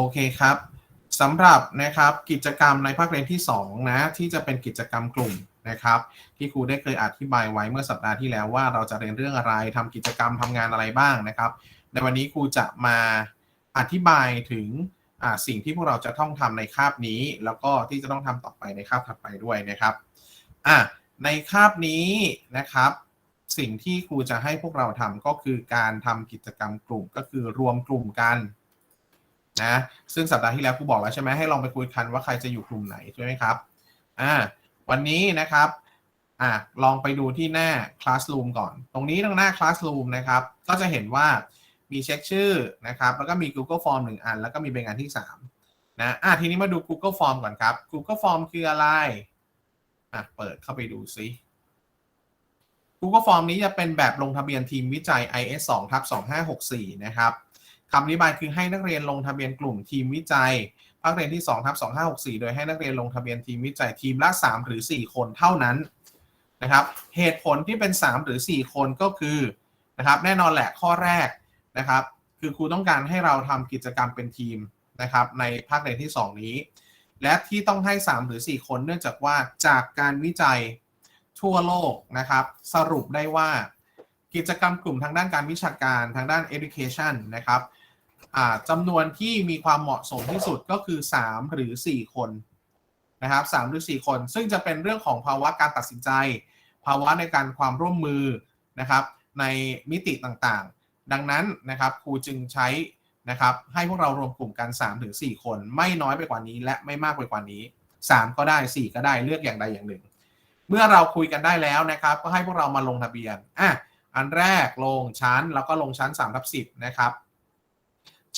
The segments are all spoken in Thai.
อเคครับสำหรับนะครับกิจกรรมในภาคเรียนที่2นะที่จะเป็นกิจกรรมกลุ่มนะครับที่ครูได้เคยอธิบายไว้เมื่อสัปดาห์ที่แล้วว่าเราจะเรียนเรื่องอะไรทำกิจกรรมทำงานอะไรบ้างนะครับ ในวันนี้ครูจะมาอธิบายถึงอ่าสิ่งที่พวกเราจะต้องทำในคาบนี้ แล้วก็ที่จะต้องทำต่อไปในคาบถัดไปด้วยนะครับอะในคาบนี้นะครับ สิ่งที่ครูจะให้พวกเราทำก็คือการทำกิจกรรมกลุ่มก็คือรวมกลุ่มกัน นะซึ่งสัปดาห์ที่แล้วครูบอกแล้วใช่ไหมให้ลองไปคุยกันว่าใครจะอยู่กลุ่มไหนใช่ไหมครับอ่าวันนี้นะครับอ่าลองไปดูที่หน้า Classroom ก่อน ตรงนี้ตรงหน้า Classroom นะครับก็จะเห็นว่ามีเช็คชื่อนะครับแล้วก็มี Google Form หนึ่งอัน แล้วก็มีใบงานที่ 3 นะอะทีนี้มาดู Google Form ก่อนครับ Google Form คืออะไรอะเปิดเข้าไปดูซิ Google Form นี้จะเป็นแบบลงทะเบียนทีมวิจัย IS 2ทับ2564 นะครับ คำอธิบายคือให้นักเรียนลงทะเบียนกลุ่มทีมวิจัยภาคเรียนที่2ทับ2564 โดยให้นักเรียนลงทะเบียนทีมวิจัยทีมละ 3 หรือ 4 คนเท่านั้นนะครับ เหตุผลที่เป็น 3 หรือ 4 คนก็คือนะครับแน่นอนแหละข้อแรกนะครับ คือครูต้องการให้เราทำกิจกรรมเป็นทีมนะครับในภาคเรียนที่ 2 นี้ และที่ต้องให้ 3 หรือ 4 คนเนื่องจากว่าจากการวิจัยทั่วโลกนะครับ สรุปได้ว่า กิจกรรมกลุ่มทางด้านการวิชาการทางด้าน education นะครับ จำนวนที่มีความเหมาะสมที่สุดก็คือ 3 หรือ 4 คนนะครับ3หรือ 4 คน ซึ่งจะเป็นเรื่องของภาวะการตัดสินใจ ภาวะในการความร่วมมือนะครับในมิติต่างๆ ดังนั้นนะครับครูจึงใช้นะครับให้พวกเรารวมกลุ่มกัน 3 ถึง 4 คน ไม่น้อยไปกว่านี้ และไม่มากไปกว่านี้ 3 ก็ได้ 4 ก็ได้เลือกอย่างใดอย่างหนึ่ง เมื่อเราคุยกันได้แล้วนะครับ ก็ให้พวกเรามาลงทะเบียนอะอันแรกลงชั้นแล้วก็ลงชั้น3ทับ10นะครับ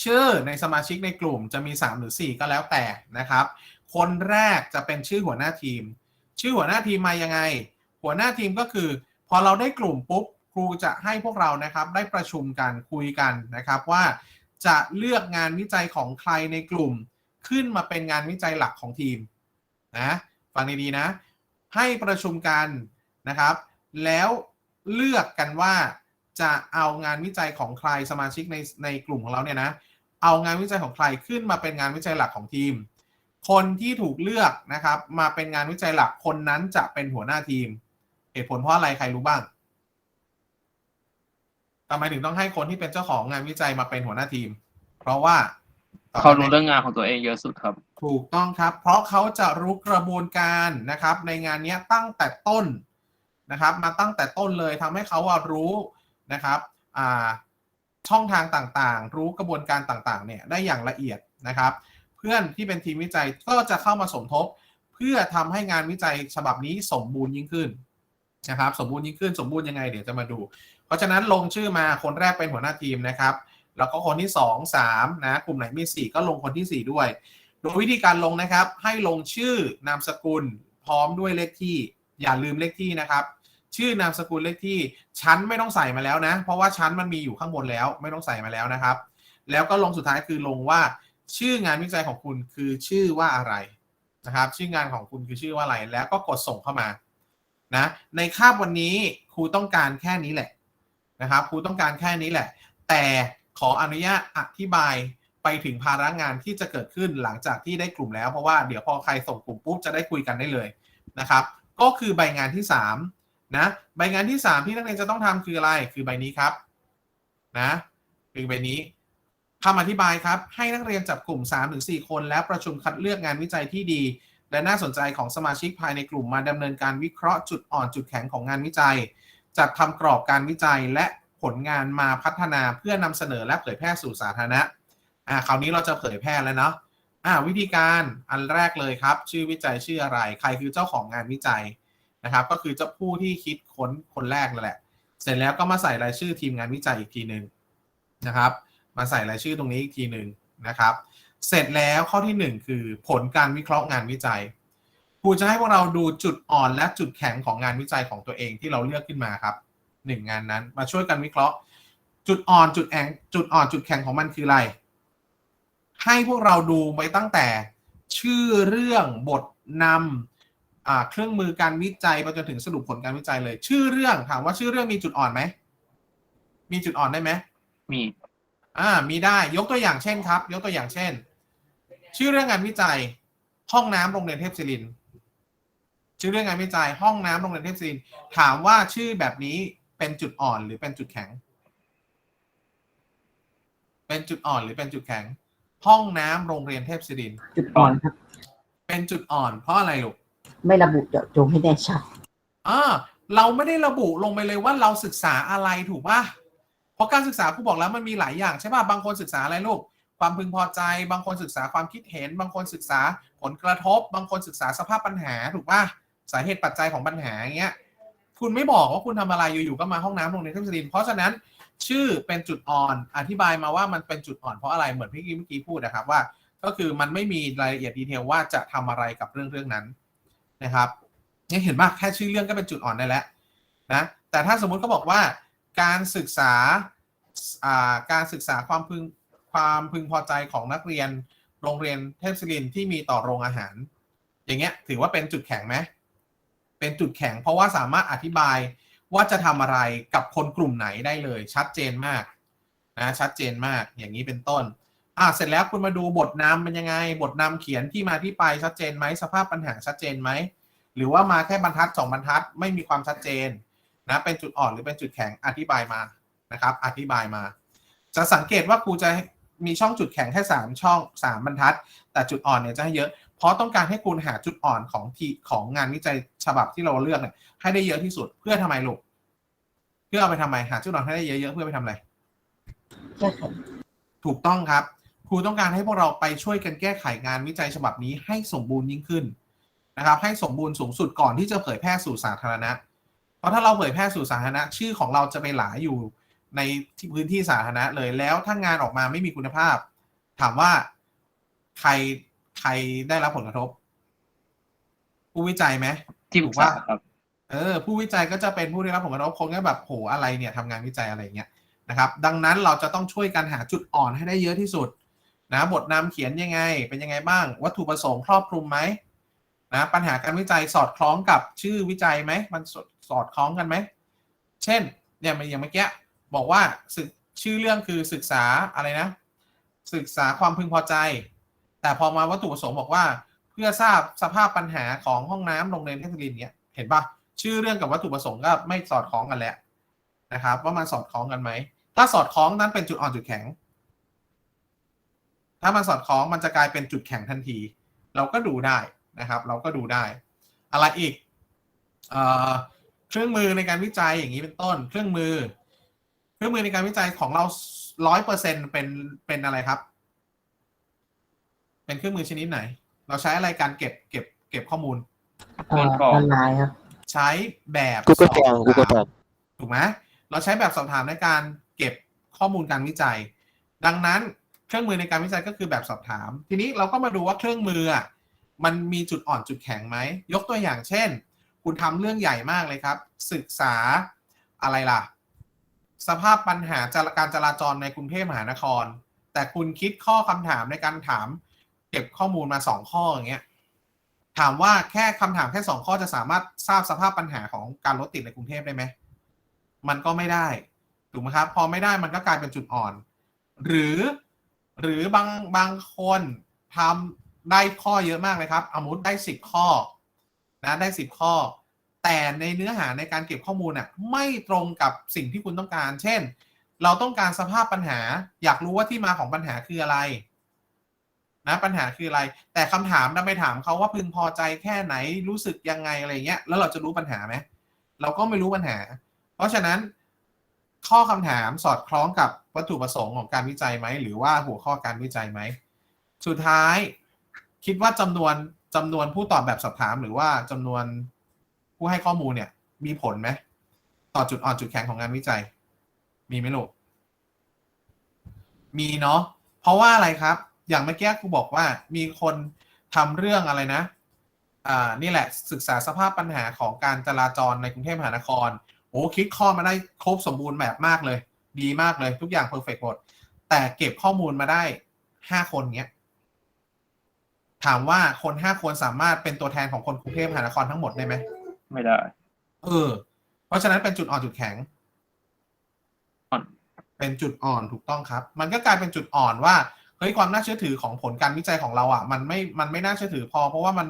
ชื่อในสมาชิกในกลุ่มจะมี 3 หรือ 4 ก็แล้วแต่นะครับ คนแรกจะเป็นชื่อหัวหน้าทีม ชื่อหัวหน้าทีมมายังไง หัวหน้าทีมก็คือ พอเราได้กลุ่มปุ๊บครูจะให้พวกเรานะครับได้ประชุมกันคุยกันนะครับว่าจะเลือกงานวิจัยของใครในกลุ่ม ขึ้นมาเป็นงานวิจัยหลักของทีมนะฟังดีๆนะ ให้ประชุมกันนะครับ แล้วเลือกกันว่า จะเอางานวิจัยของใครสมาชิกในในกลุ่มของเราเนี่ยนะ เอางานวิจัยของใครขึ้นมาเป็นงานวิจัยหลักของทีม คนที่ถูกเลือกนะครับ มาเป็นงานวิจัยหลักคนนั้นจะเป็นหัวหน้าทีม เหตุผลเพราะอะไรใครรู้บ้างทำไมถึงต้องให้คนที่เป็นเจ้าของงานวิจัยมาเป็นหัวหน้าทีม เพราะว่าเขารู้เรื่องงานของตัวเองเยอะสุดครับ ถูกต้องครับ เพราะเขาจะรู้กระบวนการนะครับ ในงานเนี้ยตั้งแต่ต้นนะครับ มาตั้งแต่ต้นเลยทำให้เขาว่ารู้ นะครับช่องทางต่างๆ รู้กระบวนการต่างๆเนี่ยได้อย่างละเอียดนะครับ เพื่อนที่เป็นทีมวิจัยก็จะเข้ามาสมทบ เพื่อทำให้งานวิจัยฉบับนี้สมบูรณ์ยิ่งขึ้นนะครับสมบูรณ์ยิ่งขึ้นสมบูรณ์ยังไงเดี๋ยวจะมาดู เพราะฉะนั้นลงชื่อมาคนแรกเป็นหัวหน้าทีมนะครับแล้วก็คนที่ 2 3นะกลุ่มไหนมี 4 ก็ลงคนที่ 4 ด้วย โดยวิธีการลงนะครับ ให้ลงชื่อนามสกุลพร้อมด้วยเลขที่อย่าลืมเลขที่นะครับ ชื่อนามสกุลเลขที่ชั้นไม่ต้องใส่มาแล้วนะ เพราะว่าชั้นมันมีอยู่ข้างบนแล้วไม่ต้องใส่มาแล้วนะครับ แล้วก็ลงสุดท้ายคือลงว่าชื่องานวิจัยของคุณคือชื่อว่าอะไรนะครับ ชื่องานของคุณคือชื่อว่าอะไร แล้วก็กดส่งเข้ามานะในคาบวันนี้ครูต้องการแค่นี้แหละนะครับครูต้องการแค่นี้แหละ แต่ขออนุญาตอธิบายไปถึงภาระงานที่จะเกิดขึ้นหลังจากที่ได้กลุ่มแล้วเพราะว่าเดี๋ยวพอใครส่งกลุ่มปุ๊บจะได้คุยกันได้เลยนะครับ ก็คือใบงานที่ 3 นะใบงานที่ 3 ที่นักเรียนจะต้องทำคืออะไรคือใบนี้ครับนะคือใบนี้คำอธิบายครับ ให้นักเรียนจับกลุ่ม3ถึง4คน แล้วประชุมคัดเลือกงานวิจัยที่ดี และน่าสนใจของสมาชิกภายในกลุ่มมาดำเนินการวิเคราะห์จุดอ่อนจุดแข็งของงานวิจัย จัดทำกรอบการวิจัยและผลงานมาพัฒนาเพื่อนำเสนอและเผยแพร่สู่สาธารณะอ่าคราวนี้เราจะเผยแพร่แล้วเนาะอ่าวิธีการอันแรกเลยครับ ชื่อวิจัยชื่ออะไร ใครคือเจ้าของงานวิจัย นะครับ ก็คือเจ้าผู้ที่คิดค้นคนแรกนั่นแหละ เสร็จแล้วก็มาใส่รายชื่อทีมงานวิจัยอีกทีหนึ่งนะครับ มาใส่รายชื่อตรงนี้อีกทีหนึ่งนะครับ เสร็จแล้วข้อที่หนึ่งคือผลการวิเคราะห์งานวิจัยครูจะให้พวกเราดูจุดอ่อนและจุดแข็งของงานวิจัยของตัวเองที่เราเลือกขึ้นมาครับหนึ่งงานนั้น มาช่วยกันวิเคราะห์ จุดอ่อนจุดแองจุดอ่อนจุดแข็งของมันคืออะไร ให้พวกเราดูไปตั้งแต่ชื่อเรื่องบทนำอ่า เครื่องมือการวิจัยไปจนถึงสรุปผลการวิจัยเลย ชื่อเรื่องถามว่าชื่อเรื่องมีจุดอ่อนไหมมีจุดอ่อนได้ไหมมีอ่ามีได้ยกตัวอย่างเช่นครับ ยกตัวอย่างเช่น ชื่อเรื่องงานวิจัย ห้องน้ำโรงเรียนเทพศิรินทร์ชื่อเรื่องงานวิจัย ห้องน้ำโรงเรียนเทพศิรินทร์ถามว่าชื่อแบบนี้เป็นจุดอ่อนหรือเป็นจุดแข็ง เป็นจุดอ่อนหรือเป็นจุดแข็ง ห้องน้ำโรงเรียนเทพศิรินทร์จุดอ่อนครับเป็นจุดอ่อนเพราะอะไรลูก ไม่ระบุเจาะจงให้แน่ชัดอ่าเราไม่ได้ระบุลงไปเลยว่าเราศึกษาอะไรถูกป่ะเพราะการศึกษาครูบอกแล้วมันมีหลายอย่างใช่ป่ะบางคนศึกษาอะไรลูกความพึงพอใจ บางคนศึกษาความคิดเห็น บางคนศึกษาผลกระทบ บางคนศึกษาสภาพปัญหาถูกป่ะสาเหตุปัจจัยของปัญหาอย่างเงี้ยคุณไม่บอกว่าคุณทำอะไรอยู่ๆก็มาห้องน้ำโรงเรียนเทพศิรินเพราะฉะนั้นชื่อเป็นจุดอ่อน อธิบายมาว่ามันเป็นจุดอ่อนเพราะอะไรเหมือนพี่กี้เมื่อกี้พูดนะครับว่า ก็คือมันไม่มีรายละเอียดดีเทลว่าจะทำอะไรกับเรื่องเรื่องนั้น นะครับนี่เห็นป่ะแค่ชื่อเรื่องก็เป็นจุดอ่อนได้แล้วนะแต่ถ้าสมมุติเขาบอกว่าการศึกษาการศึกษาความพึงความพึงพอใจของนักเรียนโรงเรียนเทพศิรินที่มีต่อโรงอาหาร อย่างเงี้ยถือว่าเป็นจุดแข็งไหมเป็นจุดแข็งเพราะว่าสามารถอธิบายว่าจะทำอะไรกับคนกลุ่มไหนได้เลย ชัดเจนมากนะชัดเจนมากอย่างนี้เป็นต้น อ่าเสร็จแล้วคุณมาดูบทนำเป็นยังไง บทนำเขียนที่มาที่ไปชัดเจนไหมสภาพปัญหาชัดเจนไหมหรือว่ามาแค่บรรทัดสองบรรทัดไม่มีความชัดเจนนะเป็นจุดอ่อนหรือเป็นจุดแข็งอธิบายมานะครับ อธิบายมา จะสังเกตว่าครูจะมีช่องจุดแข็งแค่สามช่องสามบรรทัด แต่จุดอ่อนเนี่ยจะให้เยอะ เพราะต้องการให้คุณหาจุดอ่อนของที่ของงานวิจัยฉบับที่เราเลือกเนี่ยให้ได้เยอะที่สุดเพื่อทำไมลูกเพื่อเอาไปทำไมหาจุดอ่อนให้ได้เยอะๆเพื่อไปทำอะไรแก้ไขถูกต้องครับค รูต้องการให้พวกเราไปช่วยกันแก้ไขงานวิจัยฉบับนี้ให้สมบูรณ์ยิ่งขึ้นนะครับ ให้สมบูรณ์สูงสุดก่อนที่จะเผยแพร่สู่สาธารณะ เพราะถ้าเราเผยแพร่สู่สาธารณะ ชื่อของเราจะไปหลาอยู่ในที่พื้นที่สาธารณะเลยแล้วถ้างานออกมาไม่มีคุณภาพ ถามว่าใครใครได้รับผลกระทบ ผู้วิจัยไหมที่ปรึกษาครับเออ ผู้วิจัยก็จะเป็นผู้ได้รับผลกระทบคนก็แบบโหอะไรเนี่ยทำงานวิจัยอะไรอย่างเงี้ยนะครับ ดังนั้นเราจะต้องช่วยกันหาจุดอ่อนให้ได้เยอะที่สุด นะบทนำเขียนยังไง เป็นยังไงบ้าง วัตถุประสงค์ครอบคลุมไหมนะปัญหาการวิจัยสอดคล้องกับชื่อวิจัยไหมมันสอดสอดคล้องกันไหม เช่นเนี่ยมันอย่างเมื่อกี้บอกว่าศึกชื่อเรื่องคือศึกษาอะไรนะ ศึกษาความพึงพอใจ แต่พอมาวัตถุประสงค์บอกว่า เพื่อทราบสภาพปัญหาของห้องน้ำโรงเรียนเทคนโลยีเนี่ยเห็นปะชื่อเรื่องกับวัตถุประสงค์ก็ไม่สอดคล้องกันแล้วนะครับ ว่ามันสอดคล้องกันไหมถ้าสอดคล้องนั้นเป็นจุดอ่อนจุดแข็ง ถ้ามันสอดคล้องมันจะกลายเป็นจุดแข็งทันที เราก็ดูได้นะครับ เราก็ดูได้ อะไรอีกเอ่อเครื่องมือในการวิจัยอย่างนี้เป็นต้น เครื่องมือ เครื่องมือในการวิจัยของเราร้อยเปอร์เซ็นเป็นเป็นอะไรครับ เป็นเครื่องมือชนิดไหน เราใช้อะไรการเก็บเก็บ เก็บข้อมูลเอ่อก่อนออนไลน์ครับ ใช้แบบ Google สอบ Form Google ถาม Form ถูกไหมเราใช้แบบสอบถามในการเก็บข้อมูลการวิจัย ดังนั้น เครื่องมือในการวิจัยก็คือแบบสอบถาม ทีนี้เราก็มาดูว่าเครื่องมือมันมีจุดอ่อนจุดแข็งไหม ยกตัวอย่างเช่น คุณทำเรื่องใหญ่มากเลยครับ ศึกษาอะไรล่ะ สภาพปัญหาจราการจราจรในกรุงเทพมหานคร แต่คุณคิดข้อคำถามในการถาม เก็บข้อมูลมาสองข้ออย่างเงี้ยถามว่าแค่คำถามแค่สองข้อจะสามารถทราบสภาพปัญหาของการรถติดในกรุงเทพได้ไหมมันก็ไม่ได้ถูกไหมครับ พอไม่ได้มันก็กลายเป็นจุดอ่อน หรือ หรือบางบางคนทำได้ข้อเยอะมากเลยครับสมมติได้สิบข้อนะได้สิบข้อ แต่ในเนื้อหาในการเก็บข้อมูลน่ะไม่ตรงกับสิ่งที่คุณต้องการ เช่น เราต้องการสภาพปัญหา อยากรู้ว่าที่มาของปัญหาคืออะไรนะปัญหาคืออะไร แต่คำถามเราไปถามเขาว่าพึงพอใจแค่ไหนรู้สึกยังไงอะไรเงี้ยแล้วเราจะรู้ปัญหาไหมเราก็ไม่รู้ปัญหา เพราะฉะนั้นข้อคำถามสอดคล้องกับ วัตถุประสงค์ของการวิจัยไหม หรือว่าหัวข้อการวิจัยไหม สุดท้าย คิดว่าจำนวนจำนวนผู้ตอบแบบสอบถาม หรือว่าจำนวนผู้ให้ข้อมูลเนี่ย มีผลไหมต่อจุดอ่อนจุดแข็งของงานวิจัย มีไหมลูกมีเนาะเพราะว่าอะไรครับ อย่างเมื่อกี้ครูบอกว่ามีคนทำเรื่องอะไรนะอ่านี่แหละศึกษาสภาพปัญหาของการจราจรในกรุงเทพมหานครโอ้คิดข้อมาได้ครบสมบูรณ์แบบมากเลย ดีมากเลยทุกอย่างเพอร์เฟกหมด แต่เก็บข้อมูลมาได้ห้าคนเนี้ย ถามว่าคนห้าคนสามารถเป็นตัวแทนของคนกรุงเทพมหานครทั้งหมดได้ไหม ไม่ได้ เออ เพราะฉะนั้นเป็นจุดอ่อนจุดแข็งอ่อนเป็นจุดอ่อนถูกต้องครับ มันก็กลายเป็นจุดอ่อนว่าเฮ้ยความน่าเชื่อถือของผลการวิจัยของเราอะ มันไม่ มันไม่น่าเชื่อถือพอ เพราะว่ามัน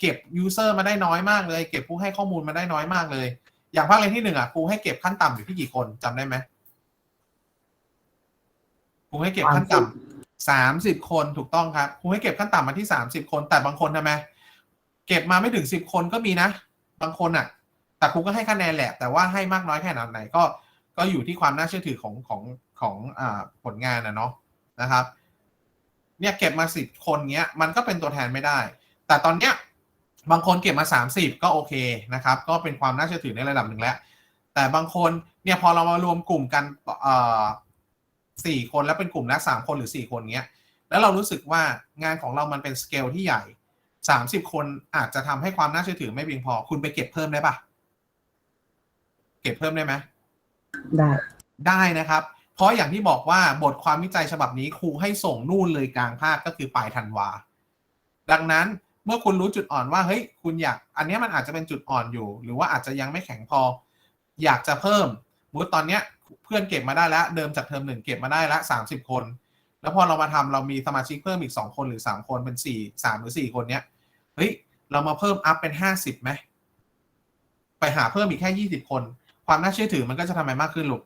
เก็บยูเซอร์มาได้น้อยมากเลย เก็บผู้ให้ข้อมูลมาได้น้อยมากเลย อย่างภาคเรียนที่หนึ่งอะครูให้เก็บขั้นต่ำอยู่ที่กี่คนจำได้ไหมค รูให้เก็บขั้นต่ำสามสิบคนถูกต้องครับครูให้เก็บขั้นต่ำมาที่สามสิบคน แต่บางคนทำไมเก็บมาไม่ถึงสิบคนก็มีนะ บางคนอะ แต่ครูก็ให้คะแนนแหละแต่ว่าให้มากน้อยแค่ไหนก็ ก็อยู่ที่ความน่าเชื่อถือของของของอ่าผลงานนะเนาะนะครับ เนี่ยเก็บมาสิบคนเนี้ย มันก็เป็นตัวแทนไม่ได้ แต่ตอนเนี้ยบางคนเก็บมาสามสิบก็โอเคนะครับ ก็เป็นความน่าเชื่อถือในระดับหนึ่งแล้ว แต่บางคนเนี่ยพอเรามารวมกลุ่มกันเอ่อ สี่คนแล้วเป็นกลุ่มละสามคนหรือสี่คนเนี้ย แล้วเรารู้สึกว่างานของเรามันเป็นสเกลที่ใหญ่สามสิบคนอาจจะทำให้ความน่าเชื่อถือไม่เพียงพอ คุณไปเก็บเพิ่มได้ปะเก็บเพิ่มได้ไหมได้ได้นะครับ เพราะอย่างที่บอกว่าบทความวิจัยฉบับนี้ครูให้ส่งนู่นเลยกลางภาคก็คือปลายธันวา ดังนั้นเมื่อคุณรู้จุดอ่อนว่าเฮ้ยคุณอยาก อันเนี้ยมันอาจจะเป็นจุดอ่อนอยู่ หรือว่าอาจจะยังไม่แข็งพอ อยากจะเพิ่มมุดตอนเนี้ย เพื่อนเก็บมาได้แล้วเดิมจากเทอมหนึ่งเก็บมาได้ละสามสิบคน แล้วพอเรามาทำเรามีสมาชิกเพิ่มอีกสองคนหรือสามคนเป็นสี่สามหรือสี่คนเนี้ยเฮ้ยเรามาเพิ่มอัพเป็นห้าสิบไหมไปหาเพิ่มอีกแค่ยี่สิบคน ความน่าเชื่อถือมันก็จะทำไมมากขึ้นลูก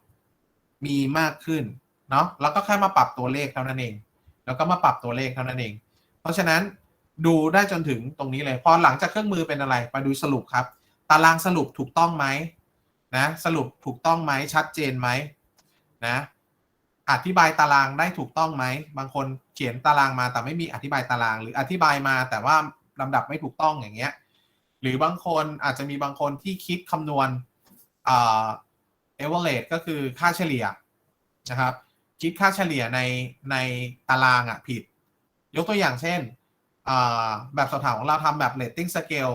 มีมากขึ้นเนาะแล้วก็แค่มาปรับตัวเลขเท่านั้นเอง แล้วก็มาปรับตัวเลขเท่านั้นเอง เพราะฉะนั้นดูได้จนถึงตรงนี้เลย พอหลังจากเครื่องมือเป็นอะไร มาดูสรุปครับ ตารางสรุปถูกต้องไหม นะสรุปถูกต้องไหมชัดเจนไหมนะอธิบายตารางได้ถูกต้องไหมบางคนเขียนตารางมาแต่ไม่มีอธิบายตาราง หรืออธิบายมาแต่ว่าลำดับไม่ถูกต้องอย่างเงี้ยหรือบางคนอาจจะมีบางคนที่คิดคำนวณเอ่อ average ก็คือค่าเฉลี่ยนะครับคิดค่าเฉลี่ยในในตารางอะผิด ยกตัวอย่างเช่นแบบสอบถามของเราทำแบบ rating scale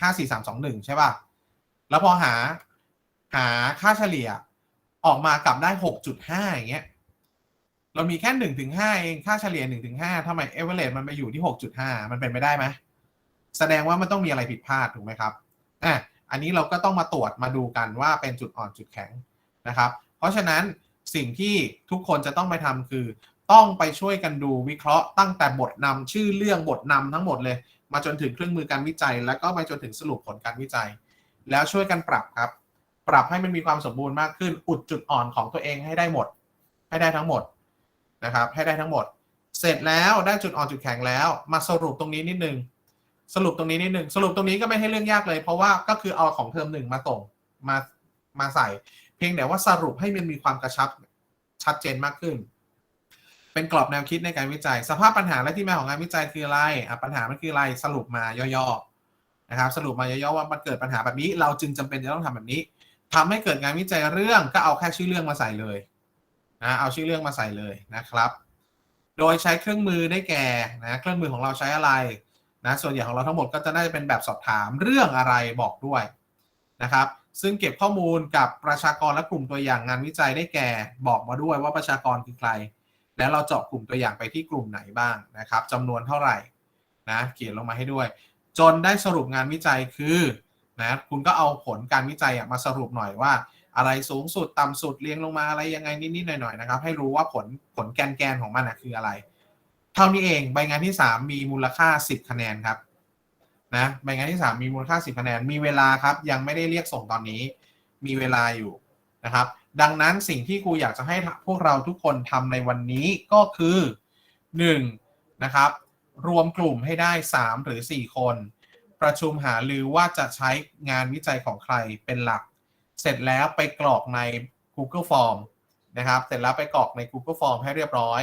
ห้าสี่สามสองหนึ่งใช่ป่ะ แล้วพอหา หาค่าเฉลี่ยออกมากลับได้หกจุดห้าอย่างเงี้ย เรามีแค่หนึ่งถึงห้าเองค่าเฉลี่ยหนึ่งถึงห้าทำไม average มันไปอยู่ที่หกจุดห้ามันเป็นไปได้ไหมแสดงว่ามันต้องมีอะไรผิดพลาดถูกไหมครับอะอันนี้เราก็ต้องมาตรวจมาดูกันว่าเป็นจุดอ่อนจุดแข็งนะครับ เพราะฉะนั้นสิ่งที่ทุกคนจะต้องไปทำคือ ต้องไปช่วยกันดูวิเคราะห์ตั้งแต่บทนำชื่อเรื่องบทนำทั้งหมดเลย มาจนถึงเครื่องมือการวิจัย แล้วก็ไปจนถึงสรุปผลการวิจัย แล้วช่วยกันปรับครับ ปรับให้มันมีความสมบูรณ์มากขึ้น อุดจุดอ่อนของตัวเองให้ได้หมด ให้ได้ทั้งหมดนะครับ ให้ได้ทั้งหมด เสร็จแล้วได้จุดอ่อนจุดแข็งแล้ว มาสรุปตรงนี้นิดนึง สรุปตรงนี้นิดนึง สรุปตรงนี้ก็ไม่ให้เรื่องยากเลย เพราะว่าก็คือเอาของเทอมหนึ่งมาส่งมามาใส่ เพียงแต่ว่าสรุปให้มันมีความกระชับชัดเจนมากขึ้น เป็นกรอบแนวคิดในการวิจัย สภาพปัญหาและที่มาของงานวิจัยคืออะไรปัญหามันคืออะไรสรุปมาย่อๆนะครับ สรุปมาย่อๆว่ามันเกิดปัญหาแบบนี้ เราจึงจำเป็นจะต้องทำแบบนี้ ทำให้เกิดงานวิจัยเรื่องก็เอาแค่ชื่อเรื่องมาใส่เลยนะเอาชื่อเรื่องมาใส่เลยนะครับ โดยใช้เครื่องมือได้แก่นะเครื่องมือของเราใช้อะไรนะส่วนใหญ่ของเราทั้งหมดก็จะน่าจะเป็นแบบสอบถามเรื่องอะไรบอกด้วยนะครับซึ่งเก็บข้อมูลกับประชากรและกลุ่มตัวอย่างงานวิจัยได้แก่บอกมาด้วยว่าประชากรคือใคร แล้วเราเจาะกลุ่มตัวอย่างไปที่กลุ่มไหนบ้างนะครับจำนวนเท่าไหร่นะเขียนลงมาให้ด้วย จนได้สรุปงานวิจัยคือ นะคุณก็เอาผลการวิจัยมาสรุปหน่อยว่า อะไรสูงสุดต่ำสุดเรียงลงมาอะไรยังไงนิดๆหน่อยๆนะครับ ให้รู้ว่าผลผลแกนๆของมันนะคืออะไร เท่านี้เองใบงานที่ 3 มีมูลค่า 10 คะแนนครับนะใบงานที่ 3 มีมูลค่า 10 คะแนน มีเวลาครับยังไม่ได้เรียกส่งตอนนี้ มีเวลาอยู่นะครับ ดังนั้นสิ่งที่ครูอยากจะให้พวกเราทุกคนทำในวันนี้ก็คือ1นะครับรวมกลุ่มให้ได้ 3 หรือ 4 คน ประชุมหารือว่าจะใช้งานวิจัยของใครเป็นหลัก เสร็จแล้วไปกรอกใน Google Form นะครับ เสร็จแล้วไปกรอกใน Google Form ให้เรียบร้อย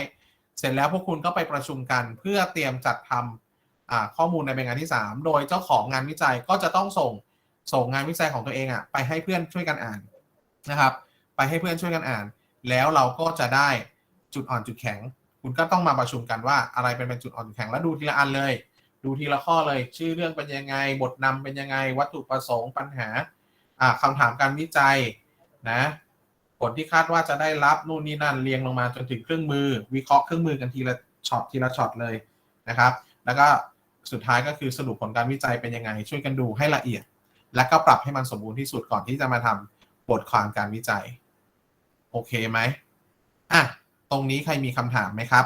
เสร็จแล้วพวกคุณก็ไปประชุมกันเพื่อเตรียมจัดทำอ่าข้อมูลในเป็นงานที่ 3 โดยเจ้าของงานวิจัยก็จะต้องส่งส่งงานวิจัยของตัวเองอะไปให้เพื่อนช่วยกันอ่านนะครับ ไปให้เพื่อนช่วยกันอ่าน แล้วเราก็จะได้จุดอ่อนจุดแข็ง คุณก็ต้องมาประชุมกันว่าอะไรเป็นเป็นจุดอ่อนจุดแข็งแล้วดูทีละอันเลย ดูทีละข้อเลย ชื่อเรื่องเป็นยังไง บทนำเป็นยังไง วัตถุประสงค์ปัญหาอ่าคำถามการวิจัยนะผลที่คาดว่าจะได้รับนู่นนี่นั่นเรียงลงมาจนถึงเครื่องมือ วิเคราะห์เครื่องมือกันทีละช็อตทีละช็อตเลยนะครับ แล้วก็สุดท้ายก็คือสรุปผลการวิจัยเป็นยังไง ช่วยกันดูให้ละเอียด แล้วก็ปรับให้มันสมบูรณ์ที่สุดก่อนที่จะมาทำบทความการวิจัย โอเคไหมอะตรงนี้ใครมีคำถามไหมครับ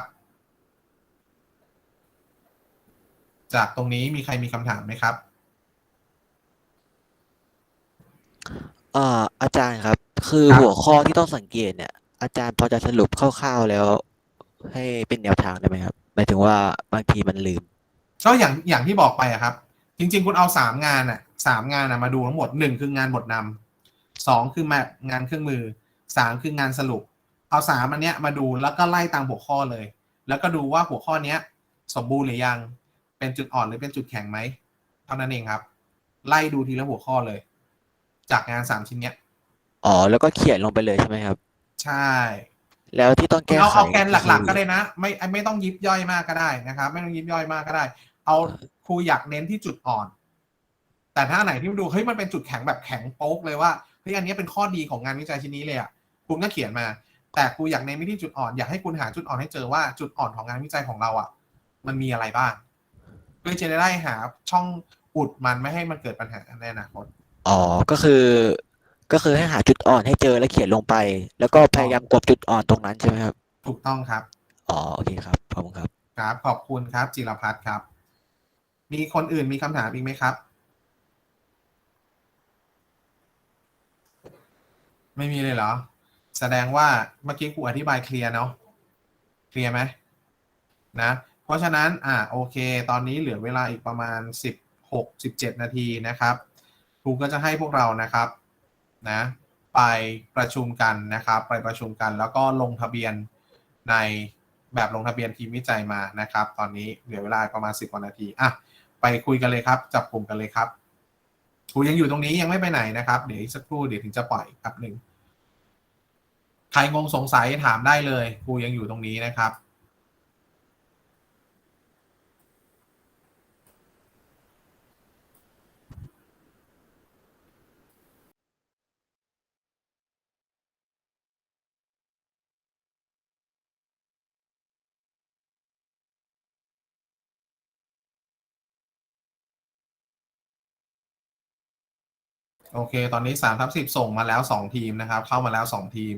จากตรงนี้มีใครมีคำถามไหมครับ เอ่ออาจารย์ครับ คือครับ หัวข้อที่ต้องสังเกตเนี่ย อาจารย์พอจะสรุปคร่าวๆแล้ว ให้เป็นแนวทางได้ไหมครับหมายถึงว่าบางทีมันลืม ก็อย่างอย่างที่บอกไปอะครับ จริง ๆ คุณเอาสามงานอะสามงานอะมาดูทั้งหมดหนึ่งคืองานบทนำสองคือแมปงานเครื่องมือสามคืองานสรุป เอาสามอันเนี้ยมาดูแล้วก็ไล่ตามหัวข้อเลย แล้วก็ดูว่าหัวข้อเนี้ย สมบูรณ์หรือยัง เป็นจุดอ่อนหรือเป็นจุดแข็งไหมเท่านั้นเองครับ ไล่ดูทีละหัวข้อเลย จากงานสามชิ้นเนี้ยอ๋อ แล้วก็เขียนลงไปเลยใช่ไหมครับ ใช่ แล้วที่ต้องคุณแก้เอาไขเอาแกนหลักคือๆก็ได้นะ ไม่ไม่ต้องยิบย่อยมากก็ได้นะครับ ไม่ต้องยิบย่อยมากก็ได้ เอาครูอยากเน้นที่จุดอ่อน แต่ถ้าไหนที่ดูเฮ้ยมันเป็นจุดแข็งแบบแข็งโป๊กเลยว่าเฮ้ยอันนี้เป็นข้อดีของงานวิจัยชิ้นนี้เลยอะคุณก็เขียนมา แต่ครูอยากเน้นไปที่จุดอ่อน อยากให้คุณหาจุดอ่อนให้เจอว่าจุดอ่อนของงานวิจัยของเราอะ มันมีอะไรบ้างเพื่อจะได้หาช่องอุดมันไม่ให้มันเกิดปัญหาในอนาคตอ๋อ ก็คือ ก็คือให้หาจุดอ่อนให้เจอแล้วเขียนลงไป แล้วก็พยายามกลบจุดอ่อนตรงนั้นใช่ไหมครับ ถูกต้องครับ อ๋อ โอเคครับ ขอบคุณครับ ครับ ขอบคุณครับ จิรพัฒน์ครับ มีคนอื่นมีคำถามอีกไหมครับ ไม่มีเลยเหรอ แสดงว่าเมื่อกี้ครูอธิบายเคลียร์เนาะ เคลียร์ไหมนะ เพราะฉะนั้นอ่าโอเค ตอนนี้เหลือเวลาอีกประมาณสิบหกสิบเจ็ดนาทีนะครับครูก็จะให้พวกเรานะครับนะไปประชุมกันนะครับ ไปประชุมกันแล้วก็ลงทะเบียนในแบบลงทะเบียนทีมวิจัยมานะครับ ตอนนี้เหลือเวลาประมาณสิบกว่านาทีอะไปคุยกันเลยครับ จับกลุ่มกันเลยครับครูยังอยู่ตรงนี้ยังไม่ไปไหนนะครับ เดี๋ยวอีกสักครู่เดี๋ยวถึงจะปล่อยครับหนึ่งใครงงสงสัยถามได้เลยครูยังอยู่ตรงนี้นะครับ โอเค ตอนนี้สามทับสิบส่งมาแล้วสองทีมนะครับ เข้ามาแล้วสองทีม